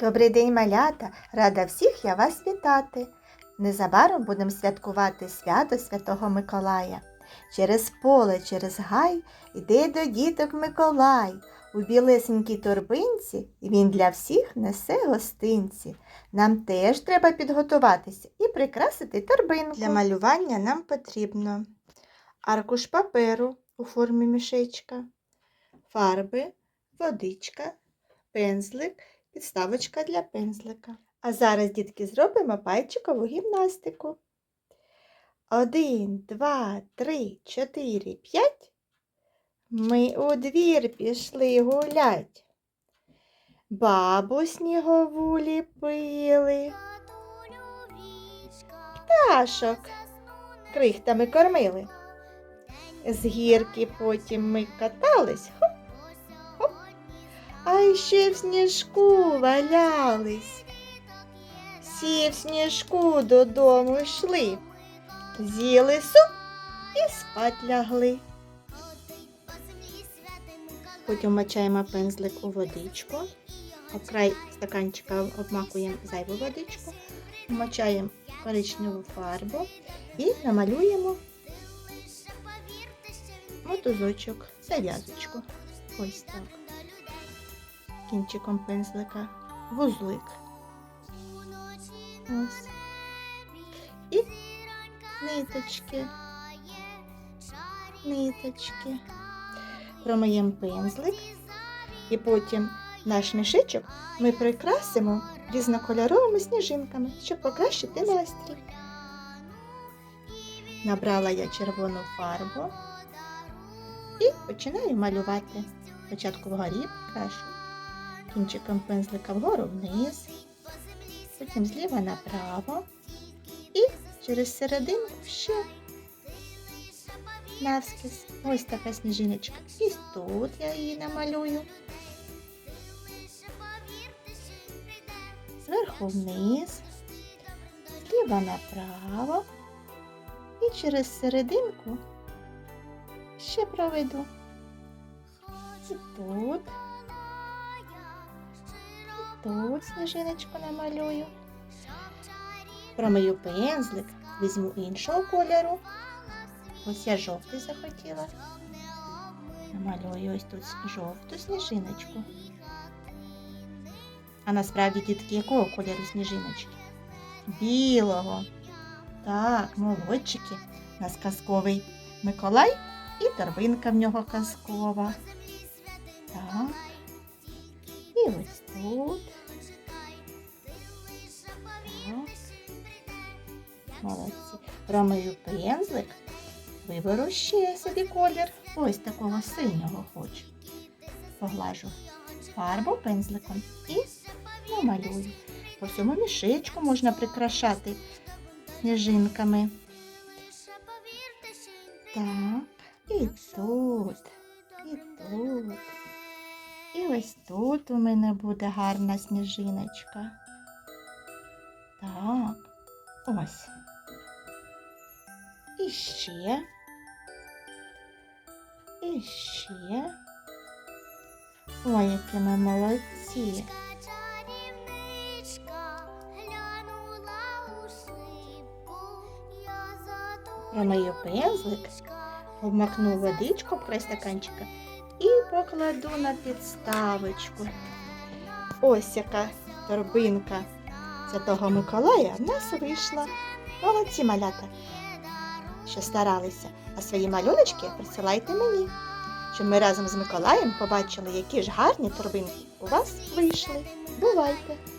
Добрий день, малята! Рада всіх я вас вітати. Незабаром будемо святкувати свято Святого Миколая. Через поле, через гай йде до діток Миколай. У білесенькій торбинці він для всіх несе гостинці. Нам теж треба підготуватися і прикрасити торбинку. Для малювання нам потрібно аркуш паперу у формі мішечка, фарби, водичка, пензлик підставочка для пензлика. А зараз, дітки, зробимо пальчикову гімнастику. Один, два, три, чотири, п'ять. Ми у двір пішли гулять. Бабу снігову ліпили, пташок крихтами кормили. З гірки потім ми катались, а ще в сніжку валялись. Всі в сніжку додому йшли, з'їли суп і спать лягли. Потім мочаємо пензлик у водичку, об край стаканчика обмакуємо зайву водичку, вмочаємо коричневу фарбу і намалюємо мотузочок, зав'язочку. Ось так кінчиком пензлика вузлик. Ось. І ниточки. Ниточки. Промиємо пензлик. І потім наш мішечок ми прикрасимо різнокольоровими сніжинками, щоб покращити настрій. Набрала я червону фарбу і починаю малювати. Спочатку вгорі крашу кінчиком пензлика вгору вниз, потім зліва направо і через серединку ще навскіз. Ось така сніжиночка. І тут я її намалюю. Зверху вниз, зліва направо і через серединку ще проведу. І тут. Тут сніжиночку намалюю. Промию пензлик, візьму іншого кольору. Ось я жовтий захотіла. Намалюю ось тут жовту сніжиночку. А насправді, дітки, якого кольору сніжиночки? Білого. Так, молодчики. У нас казковий Миколай і торбинка в нього казкова. Молодці. Промию пензлик. Виберу ще собі колір. Ось такого синього хочу. Поглажу фарбу пензликом і намалюю. По всьому мішечку можна прикрашати сніжинками. Так, і тут, і тут. І ось тут у мене буде гарна сніжиночка. Так, ось. І ще. І ще. Ой, які ми молодці. Промию пензлик, обмакну водичку в край стаканчика і покладу на підставочку. Ось яка торбинка Святого Миколая в нас вийшла. Молодці малята, що старалися, а свої малюночки присилайте мені, щоб ми разом з Миколаєм побачили, які ж гарні торбинки у вас вийшли. Бувайте!